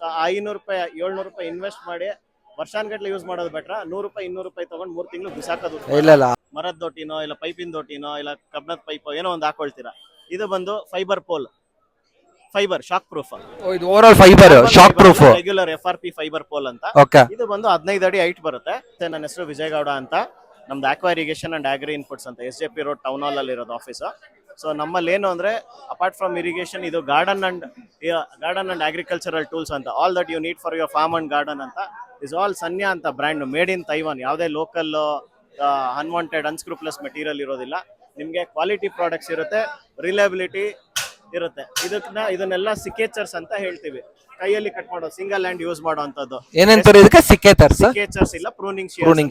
So ಐನೂರು ರೂಪಾಯಿ ಏಳ್ನೂರು ರೂಪಾಯಿ ಇನ್ವೆಸ್ಟ್ ಮಾಡಿ ವರ್ಷಾನ್ಗಟ್ಲೆ ಯೂಸ್ ಮಾಡೋದು ಬೆಟ್ರ ನೂರು ರೂಪಾಯಿ ಇನ್ನೂರು ರೂಪಾಯಿ ತಗೊಂಡು ಮೂರು ತಿಂಗಳು ಬಿಸಾಕೋದು ಇಲ್ಲ ಇಲ್ಲ. ಮರದ ದೊಟ್ಟಿನೋ ಇಲ್ಲ ಪೈಪಿನ ದೊಟ್ಟಿನೋ ಇಲ್ಲ ಕಬ್ಬಣದ ಪೈಪೋ ಏನೋ ಒಂದು ಹಾಕೊಳ್ತೀರಾ. ಇದು ಬಂದು fibre pole fibre shock proof oh, ಇದು overall fibre shock proof regular F R P fibre pole ಅಂತ. ಓಕೆ ಇದು ಬಂದು ಹದಿನೈದು ಅಡಿ ಹೈಟ್ ಬರುತ್ತೆ. ಮತ್ತೆ ನನ್ನ ಹೆಸರು ವಿಜಯಗೌಡ ಅಂತ. ನಮ್ದು aqua irrigation and agri inputs ಅಂತ. S J P road town hall ಅಲ್ಲಿ ಇರೋದು ಆಫೀಸ್ ಸೊ ನಮ್ಮಲ್ಲಿ ಏನು ಅಂದ್ರೆ ಅಪಾರ್ಟ್ ಫ್ರಮ್ ಇರಿಗೇಷನ್ ಇದು garden and garden and agricultural tools ಅಂತ. All that you need for your farm and garden ಅಂತ. Is all ಸನ್ಯಾ ಅಂತ ಬ್ರ್ಯಾಂಡ್ ಮೇಡ್ ಇನ್ ತೈವಾನ್ ಯಾವುದೇ ಲೋಕಲ್ ಅನ್ವಾಂಟೆಡ್ ಅನ್ಸ್ಕ್ರೂಪ್ಲೆಸ್ ಮೆಟೀರಿಯಲ್ ಇರೋದಿಲ್ಲ. ನಿಮಗೆ ಕ್ವಾಲಿಟಿ ಪ್ರಾಡಕ್ಟ್ಸ್ ಇರುತ್ತೆ ರಿಲಯಬಿಲಿಟಿ ಇರುತ್ತೆ. ಇದನ್ನ ಇದನ್ನೆಲ್ಲ ಸಿಕೇಚರ್ಸ್ ಅಂತ ಹೇಳ್ತೀವಿ. ಕೈಯಲ್ಲಿ ಕಟ್ ಮಾಡೋ ಸಿಂಗಲ್ ಹ್ಯಾಂಡ್ ಯೂಸ್ ಮಾಡುವಂತದ್ದು ಏನಂತಾರೆ ಇದಕ್ಕೆ? ಸಿಕ್ಕೇತರ್ಸ್ ಕೇಚರ್ಸ್ ಇಲ್ಲ ಪ್ರೂನಿಂಗ್ Pruning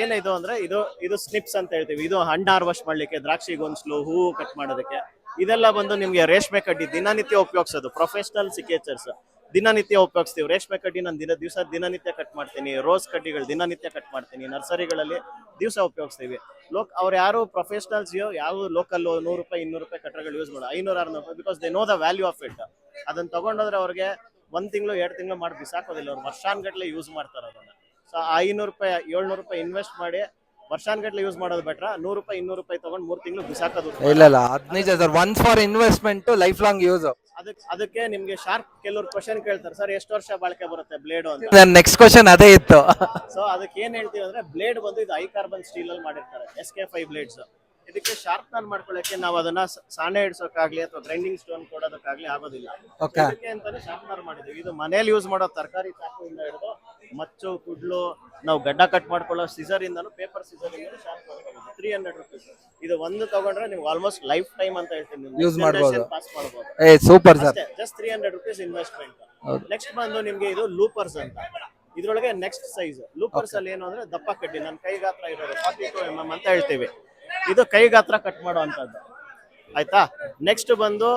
ಏನಿದು ಅಂದ್ರೆ ಇದು ಇದು ಸ್ನಿಪ್ಸ್ ಅಂತ ಹೇಳ್ತೀವಿ. ಇದು ಹಣ್ಣ ಹಾರ್ವೆಸ್ಟ್ ಮಾಡ್ಲಿಕ್ಕೆ ದ್ರಾಕ್ಷಿ ಗೊಂಚಲು ಹೂವು ಕಟ್ ಮಾಡೋದಕ್ಕೆ. ಇದೆಲ್ಲ ಬಂದು ನಿಮ್ಗೆ ರೇಷ್ಮೆ ಕಡ್ಡಿ ದಿನನಿತ್ಯ ಉಪಯೋಗಿಸೋದು. ಪ್ರೊಫೆಷನಲ್ ಸಿಕೇಚರ್ಸ್ ದಿನನಿತ್ಯ ಉಪಯೋಗಿಸ್ತೀವಿ. ರೇಷ್ಮೆ ಕಡ್ಡಿ ನಾನು ದಿನ ದಿವಸ ದಿನನಿತ್ಯ ಕಟ್ ಮಾಡ್ತೀನಿ. ರೋಸ್ ಕಡ್ಡಿಗಳು ದಿನನಿತ್ಯ ಕಟ್ ಮಾಡ್ತೀನಿ. ನರ್ಸರಿಗಳಲ್ಲಿ ದಿವಸ ಉಪಯೋಗಿಸ್ತೀವಿ. ಲೋಕ್ ಅವ್ರು ಯಾರು ಪ್ರೊಫೆಷನಲ್ಸ್ ಯಾವ ಲೋಕಲ್ ನೂರು ರೂಪಾಯಿ ಇನ್ನೂರು ರೂಪಾಯಿ ಕಟ್ಟರ್ಗಳು ಯೂಸ್ ಮಾಡೋ ಐನೂರು ಆರ್ನೂರು ರೂಪಾಯಿ because they know the value of it ಅದನ್ನ ತಗೊಂಡೋದ್ರೆ ಅವ್ರಿಗೆ ಒಂದ್ ತಿಂಗಳು ಎರಡು ತಿಂಗಳು ಮಾಡಿ ಬಿಸಾಕೋದಿಲ್ಲ. ಅವ್ರು ವರ್ಷಾನ್ಗಟ್ಲೆ ಯೂಸ್ ಮಾಡ್ತಾರೆ ಅದನ್ನ. ಸೊ ಐನೂರು ರೂಪಾಯಿ ಏಳ್ನೂರು ರೂಪಾಯಿ ಇನ್ವೆಸ್ಟ್ ಮಾಡಿ ವರ್ಷಾನ್ಗಟ್ಲೆ ಯೂಸ್ ಮಾಡೋದು ಬೆಟ್ರ ನೂರು ರೂಪಾಯಿ ಇನ್ನೂರು ರೂಪಾಯಿ ತಗೊಂಡು ಮೂರು ತಿಂಗಳು ಬಿಸಾಕೋದು ಇಲ್ಲ ಇಲ್ಲ. ಅದ್ ನಿಜ sir. Once for investment lifelong use ಅದಕ್ಕೆ ಅದಕ್ಕೆ ನಿಮ್ಗೆ ಶಾರ್ಪ್ ಕೆಲವ್ರು ಕ್ವಶನ್ ಕೇಳ್ತಾರೆ. ಸರ್ ಎಷ್ಟು ವರ್ಷ ಬಾಳಿಕೆ ಬರುತ್ತೆ ಬ್ಲೇಡ್ ಅಂತ? ನನ್ನ ನೆಕ್ಸ್ಟ್ ಕ್ವಶನ್ ಅದೇ ಇತ್ತು. ಸೊ ಅದಕ್ಕೆ ಏನ್ ಹೇಳ್ತೀವಿ ಅಂದ್ರೆ ಬ್ಲೇಡ್ ಬಂದು ಇದು ಐ ಕಾರ್ಬನ್ ಸ್ಟೀಲ್ ಅಲ್ಲಿ ಮಾಡಿರ್ತಾರೆ. ಎಸ್ ಕೆ ಫೈವ್ ಬ್ಲೇಡ್ಸ್ ಇದಕ್ಕೆ ಶಾರ್ಪ್ನರ್ ಮಾಡ್ಕೊಳ್ಳಕ್ಕೆ ನಾವು ಅದನ್ನ ಸಾಣೆ ಇಡ್ಸೋಕ್ಕಾಗ್ಲಿ ಅಥವಾ ಗ್ರೈಂಡಿಂಗ್ ಸ್ಟೋನ್ ಕೊಡೋದಕ್ಕಾಗ್ಲಿ ಆಗೋದಿಲ್ಲ. ಇದಕ್ಕೆ ಅಂತಾನೆ ಶಾರ್ಪ್ನರ್ ಮಾಡಿದ್ವಿ ಇದು ಮನೇಲಿ ಯೂಸ್ ಮಾಡೋ ತರಕಾರಿ ಚಾಕುವಿಂದ ಹಿಡಿದು ಮಚ್ಚು ಕುಡ್ಲು ನಾವು ಗಡ್ಡ ಕಟ್ ಮಾಡ್ಕೊಳ್ಳೋ ಸಿಸರ್ ಇಂದನು ಪೇಪರ್ ಸೀಸರ್ ಇಂದ ಶಾರ್ಪ್ ತ್ರೀ ಹಂಡ್ರೆಡ್ ರುಪೀಸ್ ಇದು ಒಂದು ತಗೊಂಡ್ರೆ ನೀವು ಆಲ್ಮೋಸ್ಟ್ ಲೈಫ್ ಟೈಮ್ ಅಂತ ಹೇಳ್ತೀನಿ Use ಮಾಡ್ಬೋದು. ಪಾಸ್ ಮಾಡ್ಬೋದು. ಏ ಸೂಪರ್ ಸರ್ ಅಷ್ಟೇ just three hundred rupees investment next ಬಂದು ನಿಮ್ಗೆ ಇದು ಲೂಪರ್ಸ್ ಅಂತ. ಇದ್ರೊಳಗೆ ನೆಕ್ಸ್ಟ್ ಸೈಜ್ ಲೂಪರ್ಸ್ ಅಲ್ಲಿ ಏನು ಅಂದ್ರೆ ದಪ್ಪ ಕಡ್ಡಿ. ನನ್ನ ಕೈ ಗಾತ್ರ ಇರೋದು. ಫಾರ್ಟಿ ಟು ಎಂ ಅಂತ ಹೇಳ್ತೀವಿ. ಇದು ಕೈಗಾತ್ರ ಕಟ್ ಮಾಡೋ ಅಂತದ್ದು ಆಯ್ತಾ? ನೆಕ್ಸ್ಟ್ ಬಂದು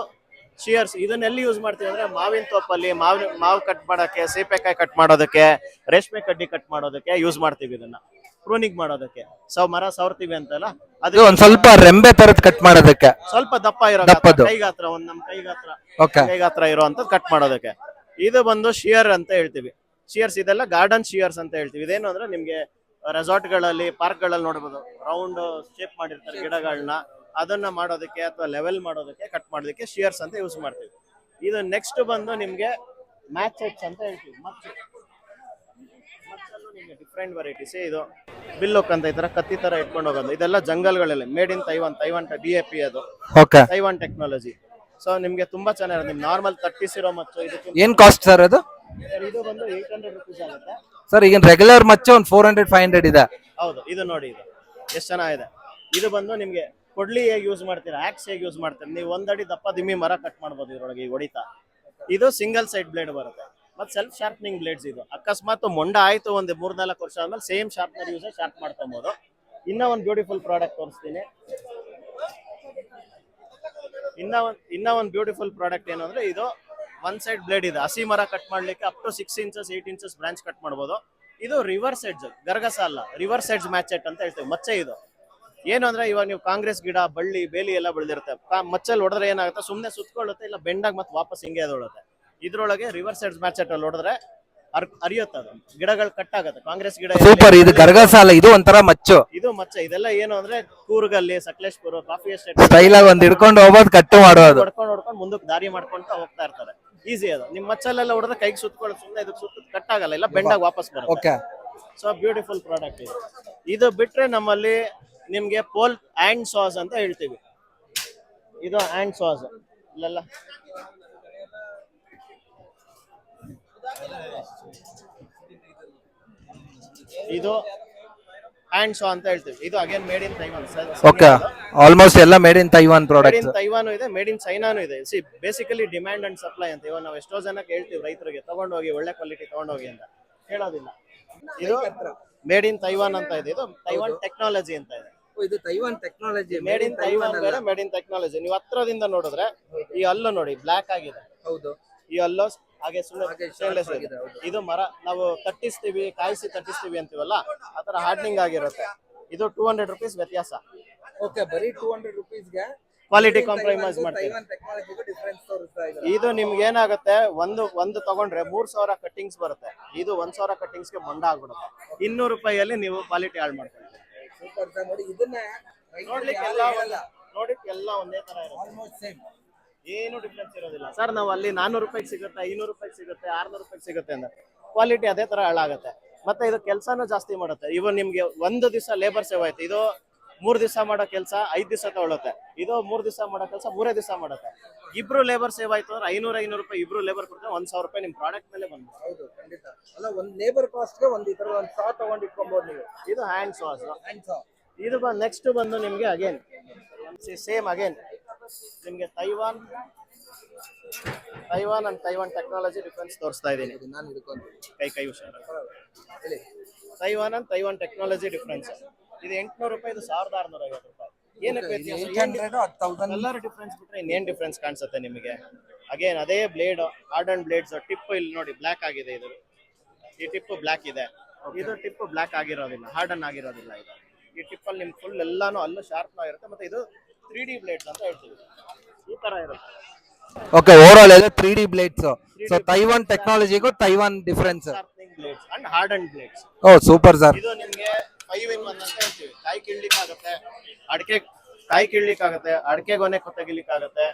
ಶಿಯರ್ಸ್ ಇದನ್ನೆಲ್ಲಿ ಯೂಸ್ ಮಾಡ್ತೀವಿ ಅಂದ್ರೆ ಮಾವಿನ ತೋಪಲ್ಲಿ ಮಾವಿನ ಮಾವು ಕಟ್ ಮಾಡೋಕೆ ಸೀಪೆಕಾಯಿ ಕಟ್ ಮಾಡೋದಕ್ಕೆ ರೇಷ್ಮೆ ಕಡ್ಡಿ ಕಟ್ ಮಾಡೋದಕ್ಕೆ ಯೂಸ್ ಮಾಡ್ತೀವಿ ಇದನ್ನ. ಪ್ರೂನಿಂಗ್ ಮಾಡೋದಕ್ಕೆ. ಸೌ ಮರ ಸವರ್ತೀವಿ ಅಂತಲ್ಲ ಅದು ಒಂದ್ ಸ್ವಲ್ಪ ರೆಂಬೆ ತರದ್ ಕಟ್ ಮಾಡೋದಕ್ಕೆ. ಸ್ವಲ್ಪ ದಪ್ಪ ಇರೋ ಕೈಗಾತ್ರ ಕೈ ಗಾತ್ರ ಒಂದ್ ನಮ್ ಕೈಗಾತ್ರ ಓಕೆ. ಕೈ ಗಾತ್ರ ಇರೋ ಅಂತ ಕಟ್ ಮಾಡೋದಕ್ಕೆ. ಇದು ಬಂದು ಶಿಯರ್ ಅಂತ ಹೇಳ್ತೀವಿ. ಶಿಯರ್ಸ್ ಇದೆಲ್ಲ ಗಾರ್ಡನ್ ಶಿಯರ್ಸ್ ಅಂತ ಹೇಳ್ತೀವಿ. ಇದೇನು ಅಂದ್ರೆ ನಿಮ್ಗೆ ರೆಸಾರ್ಟ್ಗಳಲ್ಲಿ ಪಾರ್ಕ್ಗಳಲ್ಲಿ ನೋಡ್ಬೋದು. ರೌಂಡ್ ಶೇಪ್ ಮಾಡಿರ್ತಾರೆ ಗಿಡಗಳನ್ನ ಅದನ್ನ ಮಾಡೋದಕ್ಕೆ ಅಥವಾ ಲೆವೆಲ್ ಮಾಡೋದಕ್ಕೆ ಕಟ್ ಮಾಡೋದಕ್ಕೆ ಶಿಯರ್ಸ್ ಅಂತ ಯೂಸ್ ಮಾಡ್ತೀವಿ. ಇದು ನೆಕ್ಸ್ಟ್ ಬಂದು ನಿಮ್ಗೆ ಮ್ಯಾಚ್ ಹೆಚ್ ಅಂತ ಹೇಳ್ತೀವಿ. ಮತ್ತೆ ನಿಮ್ಗೆ ಡಿಫ್ರೆಂಟ್ ವೆರೈಟೀಸ್ ಇದು. ಬಿಲ್ಲುಕ್ ಅಂತ ಈ ತರ ಕತ್ತಿ ತರ ಇಟ್ಕೊಂಡು ಹೋಗೋದು. ಇದೆಲ್ಲ ಜಂಗಲ್ಗಳಲ್ಲಿ. Made in Taiwan Taiwan D A P ಅದು. ತೈವಾನ್ ಟೆಕ್ನಾಲಜಿ ಸೊ ನಿಮ್ಗೆ ತುಂಬಾ ಚೆನ್ನಾಗಿರುತ್ತೆ ನಿಮ್ ನಾರ್ಮಲ್ ತಟ್ಟಿಸಿರೋ ಮತ್ತು ಇದು ಏನ್ ಕಾಸ್ಟ್ ಸರ್ ಅದು? ಇದು ಬಂದು ಏಟ್ ಹಂಡ್ರೆಡ್ ರುಪೀಸ್ ಆಗುತ್ತೆ. ಸರ್ ಈಗ ರೆಗ್ಯುಲರ್ ಮಚ್ಚ ಒಂದು ಫೋರ್ ಹಂಡ್ರೆಡ್ ಫೈವ್ ಹಂಡ್ರೆಡ್ ಇದೆ. ಹೌದು, ಇದು ನೋಡಿ ಇದು. ಎಷ್ಟು ಚೆನ್ನಾಗಿದೆ ಇದು? ಬಂದು ನಿಮ್ಗೆ ಕೊಡ್ಲಿ ಹೇಗೆ ಯೂಸ್ ಮಾಡ್ತೀರಾ ಆಕ್ಸ್ ಹೇಗೆ ಯೂಸ್ ಮಾಡ್ತೀರಾ? ನೀವು ಒಂದಡಿ ದಪ್ಪ ದಿಮ್ಮಿ ಮರ ಕಟ್ ಮಾಡ್ಬೋದು ಇದ್ರೊಳಗೆ ಈಗ ಹೊಡಿತಾ. ಇದು ಸಿಂಗಲ್ ಸೈಡ್ ಬ್ಲೇಡ್ ಬರುತ್ತೆ. ಮತ್ತೆ ಸೆಲ್ಫ್ ಶಾರ್ಪ್ನಿಂಗ್ ಬ್ಲೇಡ್ಸ್ ಇದು. ಅಕಸ್ಮಾತ್ ಮೊಂಡ ಆಯ್ತು ಒಂದು ಮೂರ್ನಾಲ್ಕು ವರ್ಷ ಆದ್ಮೇಲೆ ಸೇಮ್ ಶಾರ್ಪ್ನರ್ ಯೂಸ್ ಶಾರ್ಪ್ ಮಾಡ್ಕೊಬೋದು. ಇನ್ನ ಒಂದು ಬ್ಯೂಟಿಫುಲ್ ಪ್ರಾಡಕ್ಟ್ ತೋರಿಸ್ತೀನಿ. ಇನ್ನ ಒಂದ್, ಇನ್ನ ಒಂದು ಬ್ಯೂಟಿಫುಲ್ ಪ್ರಾಡಕ್ಟ್ ಏನು ಇದು ಒನ್ ಸೈಡ್ ಬ್ಲೇಡ್ ಇದೆ. ಹಸಿ ಮರ ಕಟ್ ಮಾಡ್ಲಿಕ್ಕೆ up to six inches eight inches branch cut ಮಾಡ್ಬೋದು. ಇದು ರಿವರ್ಸ್ ಎಡ್ಜ್ ಗರ್ಗಸ ಅಲ್ಲ. ರಿವರ್ಸ್ ಎಡ್ಜ್ ಮ್ಯಾಚೆಟ್ ಅಂತ ಹೇಳ್ತೀವಿ. ಮಚ್ಚೆ ಇದು. ಏನು ಅಂದ್ರೆ ಇವಾಗ ನೀವು ಕಾಂಗ್ರೆಸ್ ಗಿಡ ಬಳ್ಳಿ ಬೇಲಿ ಎಲ್ಲ ಬೆಳೆದಿರುತ್ತೆ. ಮಚ್ಚಲ್ಲಿ ಹೊಡೆದ್ರೆ ಏನಾಗುತ್ತೆ? ಸುಮ್ಮನೆ ಸುತ್ಕೊಳ್ಳುತ್ತೆ ಇಲ್ಲ ಬೆಂಡಾಗ ಮತ್ತೆ ವಾಪಸ್ ಹಿಂಗೆ ಅದೊಳುತ್ತೆ ಇದ್ರೊಳಗೆ ರಿವರ್ಸ್ ಎಡ್ಜ್ ಮ್ಯಾಚೆಟ್ ಅಲ್ಲಿ ಹೊಡೆದ್ರೆ ಅರ್ ಅರಿಯುತ್ತೆ ಅದು. ಗಿಡಗಳು ಕಟ್ ಆಗುತ್ತೆ. ಕಾಂಗ್ರೆಸ್ ಗಿಡ ಸೂಪರ್ ಇದು ಗರ್ಗಸ ಅಲ್ಲ ಇದು ಒಂಥರ ಮಚ್ಚು. ಇದು ಮಚ್ಚ. ಇದೆಲ್ಲ ಏನು ಅಂದ್ರೆ ಕೂರ್ಗಲ್ಲಿ ಸಕಲೇಶ್ಪುರ ಕಾಫಿ ಎಸ್ಟೇಟ್ ಸ್ಟೈಲ್ ಆಗಿ ಒಂದ್ ಹಿಡ್ಕೊಂಡು ಹೋಗೋದು ಕಟ್ಟು ಮಾಡೋದು ಹೊಡ್ಕೊಂಡು ಹೊಡ್ಕೊಂಡು ಮುಂದಕ್ಕೆ ದಾರಿ ಮಾಡ್ಕೊಂತ ಹೋಗ್ತಾ ಇರ್ತಾರೆ. ಈಸಿ ಅದು. ನಿಮ್ ಮಚ್ಚಲ್ಲೆಲ್ಲ ಹೊಡೆದ್ರೆ ಕೈಗೆ ಸುತ್ಕೊಳ್ಳೋದು ಸುಮ್ಮನೆ ಇದಕ್ಕೆ ಸುತ್ತ ಕಟ್ ಆಗಲ್ಲ. ಇಲ್ಲ ಬೆಂಡಾಗ ವಾಪಸ್ ಬರುತ್ತೆ. ಓಕೆ ಸೊ ಬ್ಯೂಟಿಫುಲ್ ಪ್ರಾಡಕ್ಟ್ ಇದು. ಇದು ಬಿಟ್ರೆ ನಮ್ಮಲ್ಲಿ ನಿಮ್ಗೆ ಪೋಲ್ ಆ್ಯಂಡ್ ಸಾಸ್ ಅಂತ ಹೇಳ್ತೀವಿ. ಇದು ಆ್ಯಂಡ್ ಸಾಸ್. ಇಲ್ಲೆಲ್ಲ. ಇದು ಹ್ಯಾಂಡ್ ಶೋ ಅಂತ ಹೇಳ್ತೀವಿ. ಇದು again made in Taiwan okay almost ಎಲ್ಲ made in Taiwan made in Taiwan ಇದೆ ಮೇಡ್ ಇನ್ ಚೈನಾನು ಇದೆ. See basically demand and supply ಅಂತ. ಇವಾಗ ನಾವು ಎಷ್ಟೋ ಜನಕ್ಕೆ ಹೇಳ್ತೀವಿ ರೈತರಿಗೆ ತಗೊಂಡೋಗಿ ಒಳ್ಳೆ ಕ್ವಾಲಿಟಿ ತಗೊಂಡೋಗಿ ಅಂತ. ಹೇಳೋದಿಲ್ಲ. ಇದು ಮೇಡ್ ಇನ್ ತೈವಾನ್ ಅಂತ ಇದೆ. ಇದು ತೈವಾನ್ ಟೆಕ್ನಾಲಜಿ ಅಂತ ಇದೆ. ಇದು Taiwan technology made in Taiwan ಬೇರೆ ಮೇಡ್ ಇನ್ ಟೆಕ್ನಾಲಜಿ ನೀವು ಹತ್ರದಿಂದ ನೋಡಿದ್ರೆ ಈ ಅಲ್ಲು ನೋಡಿ ಬ್ಲಾಕ್ ಆಗಿದೆ. ಹೌದು. ಈ ಹಲ್ಲು ಹಾಗೆ ಸುಮ್ಮನೆ ಸ್ಟೇನ್ಲೆಸ್ ಇದೆ. ಇದು ಮರ ನಾವು ತಟ್ಟಿಸ್ತೀವಿ ಕಾಯಿಸಿ ತಟ್ಟಿಸ್ತೀವಿ ಅಂತೀವಲ್ಲ ಆ ತರ ಹಾರ್ಡ್ನಿಂಗ್ ಆಗಿರುತ್ತೆ. ಇದು ಟೂ ಹಂಡ್ರೆಡ್ ರುಪೀಸ್ ವ್ಯತ್ಯಾಸ. ಓಕೆ ಬರೀ ಟೂ ಹಂಡ್ರೆಡ್ ರುಪೀಸ್ಗೆ ಕ್ವಾಲಿಟಿ ಕಾಂಪ್ರಮೈಸ್ ಮಾಡ್ತೀವಿ. ಇದು ನಿಮ್ಗೆ ಏನಾಗುತ್ತೆ ಒಂದು ಒಂದು ತಗೊಂಡ್ರೆ ಮೂರ್ ಸಾವಿರ ಕಟ್ಟಿಂಗ್ಸ್ ಬರುತ್ತೆ. ಇದು ಒಂದ್ ಸಾವಿರ ಕಟ್ಟಿಂಗ್ಸ್ಗೆ ಮೊಂಡ ಆಗ್ಬಿಡುತ್ತೆ. ಇನ್ನೂರು ರೂಪಾಯಿಯಲ್ಲಿ ನೀವು ಕ್ವಾಲಿಟಿ ಹಾಳು ಮಾಡ್ತೀವಿ ಸೂಪರ್ ನೋಡಿ ಇದನ್ನ ನೋಡ್ಲಿಕ್ಕೆ ಎಲ್ಲ ಒಂದೇ ನೋಡ್ಲಿಕ್ಕೆ ಎಲ್ಲ ಒಂದೇ ತರ ಇರುತ್ತೆ. ಆಲ್ಮೋಸ್ಟ್ ಸೇಮ್ ಏನು ಡಿಫ್ರೆನ್ಸ್ ಇರೋದಿಲ್ಲ. ಸರ್ ನಾವು ಅಲ್ಲಿ ನಾನೂರು ರೂಪಾಯಿಗೆ ಸಿಗುತ್ತೆ ಐನೂರು ರೂಪಾಯಿಗೆ ಸಿಗುತ್ತೆ ಆರ್ನೂರು ರೂಪಾಯಿಗೆ ಸಿಗುತ್ತೆ ಅಂದ್ರೆ ಕ್ವಾಲಿಟಿ ಅದೇ ತರ ಹಾಳಾಗುತ್ತೆ. ಮತ್ತೆ ಇದು ಕೆಲಸನೂ ಜಾಸ್ತಿ ಮಾಡುತ್ತೆ. ಇವ್ ನಿಮ್ಗೆ ಒಂದು ದಿವಸ ಲೇಬರ್ ಸೇವ್ ಆಯ್ತು. ಇದು ಮೂರ್ ದಿವಸ ಮಾಡೋ ಕೆಲಸ ಐದ್ ದಿವಸ ತಗೊಳುತ್ತೆ. ಇದು ಮೂರ್ ದಿವಸ ಮಾಡೋ ಕೆಲಸ ಮೂರೇ ದಿವಸ ಮಾಡುತ್ತೆ. ಇಬ್ರು ಲೇಬರ್ ಸೇವ್ ಆಯ್ತು ಅಂದ್ರೆ ಐನೂರ ಐನೂರು ರೂಪಾಯಿ ಇಬ್ರು ಲೇಬರ್ ಕೊಡ್ತಾರೆ ಒಂದ್ ಸಾವಿರ ರೂಪಾಯಿ ನಿಮ್ ಪ್ರಾಡಕ್ಟ್ ಮೇಲೆ ಬಂದು ಹೌದು ಖಂಡಿತ. ಅಲ್ಲ ಒಂದ್ ಲೇಬರ್ ಕಾಸ್ಟ್ಗೆ ಒಂದ್ ಈ ತರ ಒಂದ್ ಸಾ ತಗೊಂಡ್ ಇಟ್ಕೊಬಹುದು ನೀವು. ಇದು ಹ್ಯಾಂಡ್ ಸಾಸ್ ಹ್ಯಾಂಡ್ ಸಾ ಇದು ನೆಕ್ಸ್ಟ್ ಬಂದು ನಿಮ್ಗೆ ಅಗೇನ್ ಸೇಮ್ ಅಗೇನ್ ನಿಮ್ಗೆ Taiwan Taiwan and Taiwan technology difference ತೋರಿಸ್ತಾ ಇದ್ದೀನಿ. ನಾನು ಹಿಡ್ಕೊಂತೀನಿ ಕೈ ಕೈ ಹುಷಾರು. ಹೇಳಿ. Taiwan and Taiwan technology difference ಇದು ಎಂಟ್ನೂರು ರೂಪಾಯಿ ಇದು ಸಾವಿರದ ಆರ್ನೂರ ಐವತ್ತು ರೂಪಾಯಿ. ಏನಕ್ಕೆ ಕಲರ್ ಡಿಫ್ರೆನ್ಸ್ ಬಿಟ್ರೆ ಇನ್ನೇನ್ ಡಿಫ್ರೆನ್ಸ್ ಕಾಣಿಸುತ್ತೆ ನಿಮಗೆ? ಅಗೇನ್ ಅದೇ blade hard and blades tip ಇಲ್ಲಿ ನೋಡಿ ಬ್ಲ್ಯಾಕ್ ಆಗಿದೆ ಇದು. ಈ ಟಿಪ್ ಬ್ಲ್ಯಾಕ್ ಇದೆ. ಇದು ಟಿಪ್ ಬ್ಲ್ಯಾಕ್ ಆಗಿರೋದಿಲ್ಲ ಹಾರ್ಡನ್ ಆಗಿರೋದಿಲ್ಲ ಇದು. ಈ ಟಿಪ್ಪಲ್ಲಿ ನಿಮ್ಗೆ ಫುಲ್ ಎಲ್ಲಾನು ಅಲ್ಲೂ ಶಾರ್ಪ್ ಆಗಿರುತ್ತೆ. ಮತ್ತೆ ಇದು ತ್ರೀ ಡಿ ಬ್ಲೇಡ್ಸ್ ಅಂತ ಹೇಳ್ತೀವಿ. ಈ ತರ ಇರುತ್ತೆ. ಓಕೆ ಓವರ್ ಆಲ್ ಇದೆ three D blades so Taiwan ಟೆಕ್ನಾಲಜಿಗೂ Taiwan difference blades and hard and blades oh super sir ಇದು ನಿಮ್ಗೆ ಫೈವ್ ಇನ್ ಒನ್ ಅಂತ ಹೇಳ್ತೀವಿ. ಕಾಯಿ ಕೀಳ್ಲಿಕ್ಕಾಗತ್ತೆ ಅಡಿಕೆ ಕಾಯಿ ಕೀಳ್ಲಿಕ್ಕಾಗತ್ತೆ ಅಡಿಕೆ ಗೊನೆ ಕೊತ್ತಗಿಲಿಕ್ಕಾಗತ್ತೆ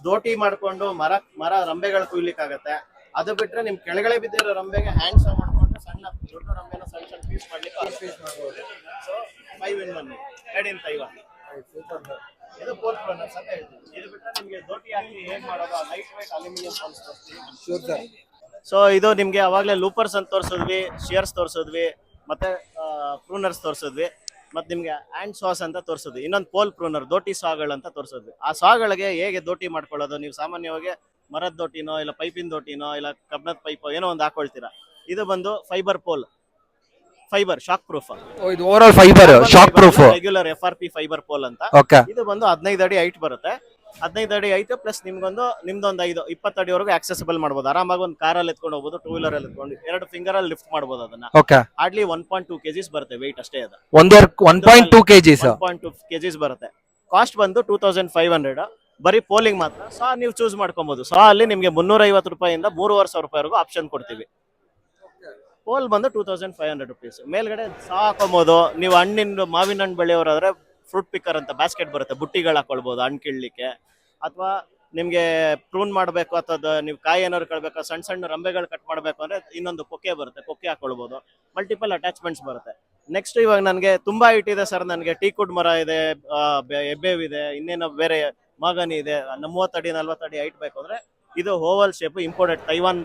ದೋಟಿ ಮಾಡ್ಕೊಂಡು ಮರ ಮರ ರಂಬೆಗಳು ಕುಯ್ಲಿಕ್ಕಾಗತ್ತೆ. ಅದು ಬಿಟ್ರೆ ನಿಮ್ ಕೆಳಗಡೆ ಬಿದ್ದಿರೋ ರಂಬೆಗೆ ಹ್ಯಾಂಡ್ ಸಹ ಮಾಡ್ಕೊಂಡು ಸಣ್ಣ ದೊಡ್ಡ ರಂಬೆನ ಸಣ್ಣ ಸಣ್ಣ ಪೀಸ್ ಮಾಡ್ಲಿಕ್ಕೆ so five in one made in Taiwan ಇದು ಫೋರ್ ಪ್ರೋನರ್ಸ್ ಅಂತ ಹೇಳ್ತೀವಿ ಇದು ಬಿಟ್ರೆ ನಿಮ್ಗೆ ದೋಟಿ ಹಾಕಿ ಹೇಗ್ ಮಾಡೋದು? ಲೈಟ್ ವೈಟ್ ಅಲ್ಯೂಮಿನಿಯಂ ಫಾಲ್ಸ್ ತೋರಿಸ್ತೀವಿ. ಶೂರ್ ಸರ್ ಸೊ ಇದು ನಿಮ್ಗೆ ಅವಾಗಲೇ ಲೂಪರ್ಸ್ ಅಂತ ತೋರಿಸಿದ್ವಿ ಶಿಯರ್ಸ್ ತೋರಿಸಿದ್ವಿ ಮತ್ತೆ ಪ್ರೂನರ್ಸ್ ತೋರಿಸಿದ್ವಿ ಮತ್ತೆ ನಿಮ್ಗೆ ಹ್ಯಾಂಡ್ ಸಾಸ್ ಅಂತ ತೋರಿಸಿದ್ವಿ. ಇನ್ನೊಂದು ಪೋಲ್ ಪ್ರೂನರ್ ದೋಟಿ ಸಾಗಳು ಅಂತ ತೋರಿಸಿದ್ವಿ. ಆ ಸಾಗಳಿಗೆ ಹೇಗೆ ದೋಟಿ ಮಾಡ್ಕೊಳ್ಳೋದು? ನೀವು ಸಾಮಾನ್ಯವಾಗಿ ಮರದ ದೋಟಿನೋ ಇಲ್ಲ ಪೈಪಿನ ದೋಟಿನೋ ಇಲ್ಲ ಕಬ್ಬಣದ ಪೈಪೋ ಏನೋ ಒಂದು ಹಾಕೊಳ್ತೀರಾ. ಇದು ಬಂದು fibre pole fibre shock proof ಇದು overall fibre shock proof regular F R P fibre pole ಅಂತ. ಓಕೆ ಇದು ಬಂದು ಹದಿನೈದು ಅಡಿ ಹೈಟ್ ಬರುತ್ತೆ. ಹದಿನೈದು ಅಡಿ ಐತೆ ಪ್ಲಸ್ ನಿಮ್ಗೊಂದು ನಿಮ್ದೊಂದು ಐದು ಇಪ್ಪತ್ತು ಅಡಿವರೆಗೂ ಆಕ್ಸೆಸಿಬಲ್ ಮಾಡಬಹುದು ಆರಾಮಾಗಿ ಒಂದು ಕಾರಲ್ಲಿ ಎತ್ಕೊಂಡು ಹೋಗ್ಬೋದು ಟೂ ವೀಲರ್ ಅಲ್ಲಿ ಎತ್ಕೊಂಡು ಎರಡು ಫಿಂಗರ್ ಅಲ್ಲಿ ಲಿಫ್ಟ್ ಮಾಡಬಹುದು ಅದನ್ನ. Okay hardly one point two kgs ಬರುತ್ತೆ ವೆಯ್ಟ್ ಅಷ್ಟೇ ಅದು. ಒಂದು ಒನ್ ಪಾಯಿಂಟ್ ಟೂ ಕೆಜಿ ಜಿಸ್ ಒನ್ ಪಾಯಿಂಟ್ ಟೂ ಕೆಜಿಸ್ ಬರುತ್ತೆ. ಕಾಸ್ಟ್ ಬಂದು ಟೂ ತೌಸಂಡ್ ಫೈವ್ ಹಂಡ್ರೆಡ್ ಬರೀ ಪೋಲಿಂಗ್ ಮಾತ್ರ. ಸಾ ನೀವು ಚೂಸ್ ಮಾಡ್ಕೊಬಹುದು ಸಹ ಅಲ್ಲಿ ನಿಮಗೆ ಮುನ್ನೂರ ಐವತ್ತು ರೂಪಾಯಿಂದ ಮೂರುವರೆ ಸಾವಿರ ರೂಪಾಯಿವರೆಗೂ ಆಪ್ಷನ್ ಕೊಡ್ತೀವಿ. ಪೋಲ್ ಬಂದು two thousand five hundred rupees. ಮೇಲ್ಗಡೆ ಸಾ ಹಾಕೊಬೋದು ನೀವು ಹಣ್ಣಿನ ಮಾವಿನ ಹಣ್ಣು ಬೆಳೆಯೋರಾದ್ರೆ ಫ್ರೂಟ್ ಪಿಕ್ಕರ್ ಅಂತ ಬಾಸ್ಕೆಟ್ ಬರುತ್ತೆ. ಬುಟ್ಟಿಗಳು ಹಾಕೊಳ್ಬೋದು ಹಣ್ಣು ಕೀಳಲಿಕ್ಕೆ. ಅಥವಾ ನಿಮ್ಗೆ ಪ್ರೂನ್ ಮಾಡಬೇಕು ಅಥವಾ ನೀವು ಕಾಯಿ ಏನಾದ್ರು ಕಳ್ಬೇಕು ಸಣ್ಣ ಸಣ್ಣ ರಂಬೆಗಳು ಕಟ್ ಮಾಡಬೇಕು ಅಂದ್ರೆ ಇನ್ನೊಂದು ಕೊಕ್ಕೆ ಬರುತ್ತೆ. ಕೊಕ್ಕೆ ಹಾಕೊಳ್ಬೋದು. ಮಲ್ಟಿಪಲ್ ಅಟ್ಯಾಚ್ಮೆಂಟ್ಸ್ ಬರುತ್ತೆ. ನೆಕ್ಸ್ಟ್ ಇವಾಗ ನನಗೆ ತುಂಬಾ ಇಟ್ಟಿದೆ ಸರ್ ನನಗೆ ಟೀ ಕುಡ್ ಮರ ಇದೆ ಆ, ಎಬ್ಬೇವ್ ಇದೆ ಇನ್ನೇನೋ ಬೇರೆ ಮಾಗನಿ ಇದೆ. ಮೂವತ್ತಡಿ ನಲ್ವತ್ತಡಿ ಹೈಟ್ ಬೇಕು ಅಂದ್ರೆ ಇದು oval shape imported Taiwan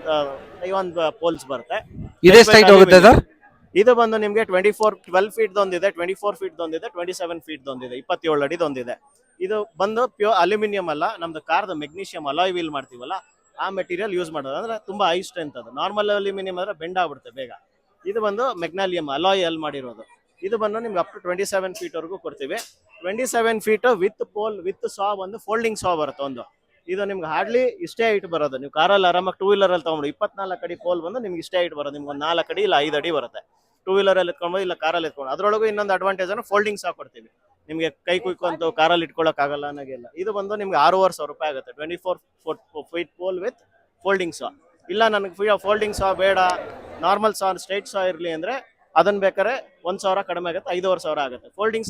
Taiwan poles ಬರುತ್ತೆ. ಇದೆಷ್ಟು ಸ್ಟೈಟ್ ಹೋಗುತ್ತೆ ಸರ್? ಇದು ಬಂದು ನಿಮಗೆ ಟ್ವೆಂಟಿ ಫೋರ್ ಟ್ವೆಲ್ ಫೀಟ್ ಒಂದಿದೆ ಟ್ವೆಂಟಿ ಫೋರ್ ಫೀಟ್ ಒಂದಿದೆ ಟ್ವೆಂಟಿ ಸೆವೆನ್ ಫೀಟ್ ಒಂದಿದೆ ಇಪ್ಪತ್ತೇಳು ಅಡಿ ಒಂದಿದೆ ಇದು ಬಂದು ಪ್ಯೂರ್ ಅಲ್ಯೂಮಿನಿಯಂ ಅಲ್ಲ ನಮ್ದು ಕಾರ್ದು ಮೆಗ್ನೀಷಿಯಂ ಅಲಾಯ್ ವೀಲ್ ಮಾಡ್ತೀವಲ್ಲ ಆ ಮೆಟೀರಿಯಲ್ ಯೂಸ್ ಮಾಡೋದು. ಅಂದ್ರೆ ತುಂಬಾ ಹೈ ಸ್ಟ್ರೆಂತ್ ಅದು. ನಾರ್ಮಲ್ ಅಲ್ಯೂಮಿನಿಯಂ ಅಂದ್ರೆ ಬೆಂಡ್ ಆಗ್ಬಿಡುತ್ತೆ ಬೇಗ. ಇದು ಬಂದು ಮೆಗ್ನಾಲಿಯಂ ಅಲಾಯ್ ಅಲ್ಲಿ ಮಾಡಿರೋದು. ಇದು ಬಂದು ನಿಮ್ಗೆ up to twenty seven feet ವರೆಗೂ ಕೊಡ್ತೀವಿ. Twenty seven feet with pole with saw ಒಂದು ಫೋಲ್ಡಿಂಗ್ ಸಾ ಬರುತ್ತೆ ಒಂದು. ಇದು ನಿಮ್ಗೆ ಹಾರ್ಡ್ಲಿ ಇಷ್ಟೇ ಹೈಟ್ ಬರೋದು. ನೀವು ಕಾರಲ್ಲಿ ಆರಾಮಾಗಿ ಟೂ ವೀಲರಲ್ಲಿ ಅಲ್ಲಿ ತಗೊಂಡು ಇಪ್ಪತ್ನಾಲ್ಕು ಅಡಿ ಪೋಲ್ ಬಂದು ನಿಮ್ಗೆ ಇಷ್ಟೇ ಹೈಟ್ ಬರೋದು. ನಿಮ್ಗೆ ಒಂದು ನಾಲ್ಕು ಅಡಿ ಇಲ್ಲ ಐದು ಅಡಿ ಬರುತ್ತೆ. ಟೂ ವೀಲರಲ್ಲಿ ಎತ್ಕೊಂಡು ಇಲ್ಲ ಕಾರಲ್ಲಿ ಎತ್ಕೊಂಡು ಅದ್ರೊಳಗೂ ಇನ್ನೊಂದು ಅಡ್ವಾಂಟೇಜ್ ಅನ್ನು ಫೋಲ್ಡಿಂಗ್ ಸಹ ಕೊಡ್ತೀವಿ. ನಿಮಗೆ ಕೈ ಕುಯ್ಕೊಂತು ಕಾರಲ್ಲಿ ಇಟ್ಕೊಳ್ಳೋಕ್ಕಾಗಲ್ಲ ಆಗಲ್ಲ ಅನ್ನೋಂಗಿಲ್ಲ. ಇದು ಬಂದು ನಿಮ್ಗೆ ಆರೂವರೆ ಸಾವಿರ ರೂಪಾಯಿ ಆಗುತ್ತೆ. Twenty four feet pole with folding saw ಇಲ್ಲ ನನಗೆ ಫೋಲ್ಡಿಂಗ್ ಸಾ ಬೇಡ. ನಾರ್ಮಲ್ ಸಾ ಸ್ಟ್ರೈಟ್ ಸಾ ಇರಲಿ ಅಂದ್ರೆ ಅದನ್ನ ಬೇಕಾದ್ರೆ ಒಂದ್ ಸಾವಿರ ಕಡಿಮೆ ಆಗುತ್ತೆ ಐದೂವರೆ ಸಾವಿರ ಆಗುತ್ತೆ. ಫೋಲ್ಡಿಂಗ್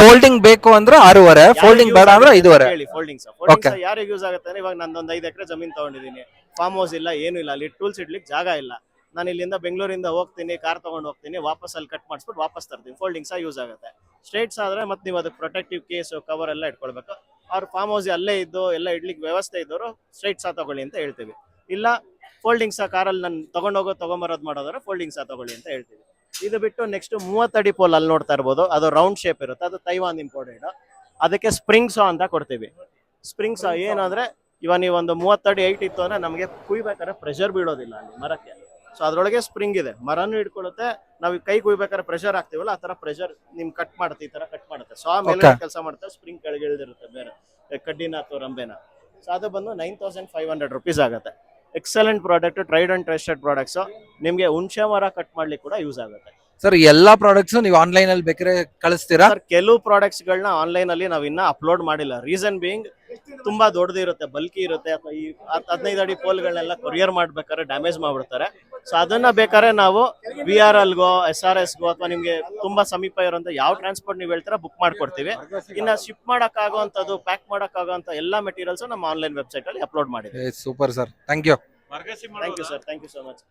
ಫೋಲ್ಡಿಂಗ್ ಬೇಕು ಅಂದ್ರೆ ಆರೂವರೆ ಫೋಲ್ಡಿಂಗ್ ಬೇಡ ಅಂದ್ರೆ ಐದೂವರೆ. ಹೇಳಿ ಫೋಲ್ಡಿಂಗ್ ಫೋಲ್ಡಿಂಗ್ ಯಾರಿಗೆ ಯೂಸ್ ಆಗುತ್ತೆ ಅಂದ್ರೆ ಇವಾಗ ನಂದೊಂದು ಐದು ಎಕರೆ ಜಮೀನ್ ತಗೊಂಡಿದ್ದೀನಿ. ಫಾರ್ಮ್ ಹೌಸ್ ಇಲ್ಲ ಏನು ಇಲ್ಲ. ಅಲ್ಲಿ ಟೂಲ್ಸ್ ಇಡ್ಲಿಕ್ಕೆ ಜಾಗ ಇಲ್ಲ. ನಾನು ಇಲ್ಲಿಂದ ಬೆಂಗಳೂರಿಂದ ಹೋಗ್ತೀನಿ ಕಾರ್ ತಗೊಂಡು ಹೋಗ್ತೀನಿ ವಾಪಸ್ ಅಲ್ಲಿ ಕಟ್ ಮಾಡಿಸ್ಬಿಟ್ಟು ವಾಪಸ್ ತರ್ತೀನಿ. ಫೋಲ್ಡಿಂಗ್ ಸಹ ಯೂಸ್ ಆಗುತ್ತೆ. ಸ್ಟ್ರೈಟ್ಸ್ ಆದ್ರೆ ಮತ್ತೆ ನೀವು ಅದಕ್ಕೆ ಪ್ರೊಟೆಕ್ಟಿವ್ ಕೇಸ್ ಕವರ್ ಎಲ್ಲ ಇಟ್ಕೊಳ್ಬೇಕು. ಅವ್ರ ಫಾರ್ಮ್ ಹೌಸ್ ಅಲ್ಲೇ ಇದ್ದು ಎಲ್ಲ ಇಡ್ಲಿಕ್ಕೆ ವ್ಯವಸ್ಥೆ ಇದ್ದವರು ಸ್ಟ್ರೈಟ್ ಸಹ ತಗೊಳ್ಳಿ ಅಂತ ಹೇಳ್ತೀವಿ. ಇಲ್ಲ ಫೋಲ್ಡಿಂಗ್ ಆ ಕಾರಲ್ಲಿ ನಾನು ತಗೊಂಡೋಗೋ ತಗೊಂಬರೋದು ಮಾಡೋದಾದ್ರೆ ಫೋಲ್ಡಿಂಗ್ಸ್ ತಗೊಳ್ಳಿ ಅಂತ ಹೇಳ್ತೀವಿ ಇದು ಬಿಟ್ಟು ನೆಕ್ಸ್ಟ್ ಮೂವತ್ತಡಿ ಪೋಲ್ ಅಲ್ಲಿ ನೋಡ್ತಾ ಇರ್ಬೋದು. ಅದು ರೌಂಡ್ ಶೇಪ್ ಇರುತ್ತೆ. ಅದು ತೈವಾನ್ ಇಂಪೋರ್ಟೆಡ್ ಅದಕ್ಕೆ ಸ್ಪ್ರಿಂಗ್ ಸಾ ಅಂತ ಕೊಡ್ತೀವಿ. ಸ್ಪ್ರಿಂಗ್ ಸಾ ಏನಂದ್ರೆ ಇವಾಗ ನೀವು ಒಂದು ಮೂವತ್ತಡಿ ಹೈಟ್ ಇತ್ತು ಅಂದ್ರೆ ನಮಗೆ ಕುಯ್ಬೇಕಾದ್ರೆ ಪ್ರೆಷರ್ ಬೀಳೋದಿಲ್ಲ ಅಲ್ಲಿ ಮರಕ್ಕೆ. ಸೊ ಅದರೊಳಗೆ ಸ್ಪ್ರಿಂಗ್ ಇದೆ. ಮರನು ಹಿಡ್ಕೊಳ್ಳುತ್ತೆ ನಾವು ಕೈ ಕುಯ್ಬೇಕಾದ್ರೆ ಪ್ರೆಷರ್ ಹಾಕ್ತಿವಲ್ಲ ಆ ತರ ಪ್ರೆಷರ್ ನಿಮ್ ಕಟ್ ಮಾಡುತ್ತೆ ಈ ತರ ಕಟ್ ಮಾಡುತ್ತೆ. ಸೊ ಆಮೇಲೆ. ಕೆಲಸ ಮಾಡುತ್ತೆ ಸ್ಪ್ರಿಂಗ್ ಕೆಳಗೆ ಇಳಿದಿರುತ್ತೆ ಬೇರೆ ಕಡ್ಡಿನ ಅಥವಾ ರಂಬೆನ. ಸೊ ಅದು ಬಂದು nine thousand five hundred rupees ಆಗುತ್ತೆ. Excellent product tried and trusted products ನಿಮಗೆ ಹುಣಸೆ ಮರ ಕಟ್ ಮಾಡ್ಲಿಕ್ಕೆ ಕೂಡ ಯೂಸ್ ಆಗುತ್ತೆ. ಸರ್ ಎಲ್ಲಾ ಪ್ರಾಡಕ್ಟ್ಸ್ ನೀವು ಆನ್ಲೈನ್ ಅಲ್ಲಿ ಬೇಕಾದ್ರೆ ಕಳಿಸ್ತೀರಾ? ಸರ್ ಕೆಲವು ಪ್ರಾಡಕ್ಟ್ಸ್ ಗಳನ್ನ ಆನ್ಲೈನ್ ಅಲ್ಲಿ ನಾವ್ ಇನ್ನ ಅಪ್ಲೋಡ್ ಮಾಡಿಲ್ಲ. ರೀಸನ್ ಬೀಯಿಂಗ್ ತುಂಬಾ ದೊಡ್ಡದು ಇರುತ್ತೆ ಬಲ್ಕಿ ಇರುತ್ತೆ ಅಥವಾ ಈ ಹತ್- ಹದಿನೈದು ಅಡಿ ಪೋಲ್ಗಳನ್ನೆಲ್ಲ ಕೊರಿಯರ್ ಮಾಡ್ಬೇಕಾದ್ರೆ ಡ್ಯಾಮೇಜ್ ಮಾಡ್ಬಿಡ್ತಾರೆ. ಸೊ ಅದನ್ನ ಬೇಕಾದ್ರೆ ನಾವು ವಿ ಆರ್ ಎಲ್ಗೋ ಎಸ್ ಆರ್ ಎಸ್ಗೋ ಅಥವಾ ನಿಮ್ಗೆ ತುಂಬಾ ಸಮೀಪ ಇರುವಂತ ಯಾವ ಟ್ರಾನ್ಸ್ಪೋರ್ಟ್ ನೀವು ಹೇಳ್ತೀರಾ ಬುಕ್ ಮಾಡ್ಕೊಡ್ತೀವಿ. ಇನ್ನ ಶಿಪ್ ಮಾಡಕ್ ಆಗುವಂತದ್ದು ಪ್ಯಾಕ್ ಮಾಡಕ್ ಆಗುವಂತ ಎಲ್ಲಾ ಮೆಟೀರಿಯಲ್ಸ್ ನಮ್ಮ ಆನ್ಲೈನ್ ವೆಬ್ಸೈಟ್ ಅಲ್ಲಿ ಅಪ್ಲೋಡ್ ಮಾಡಿದ್ವಿ super sir thank you thank you sir thank you so much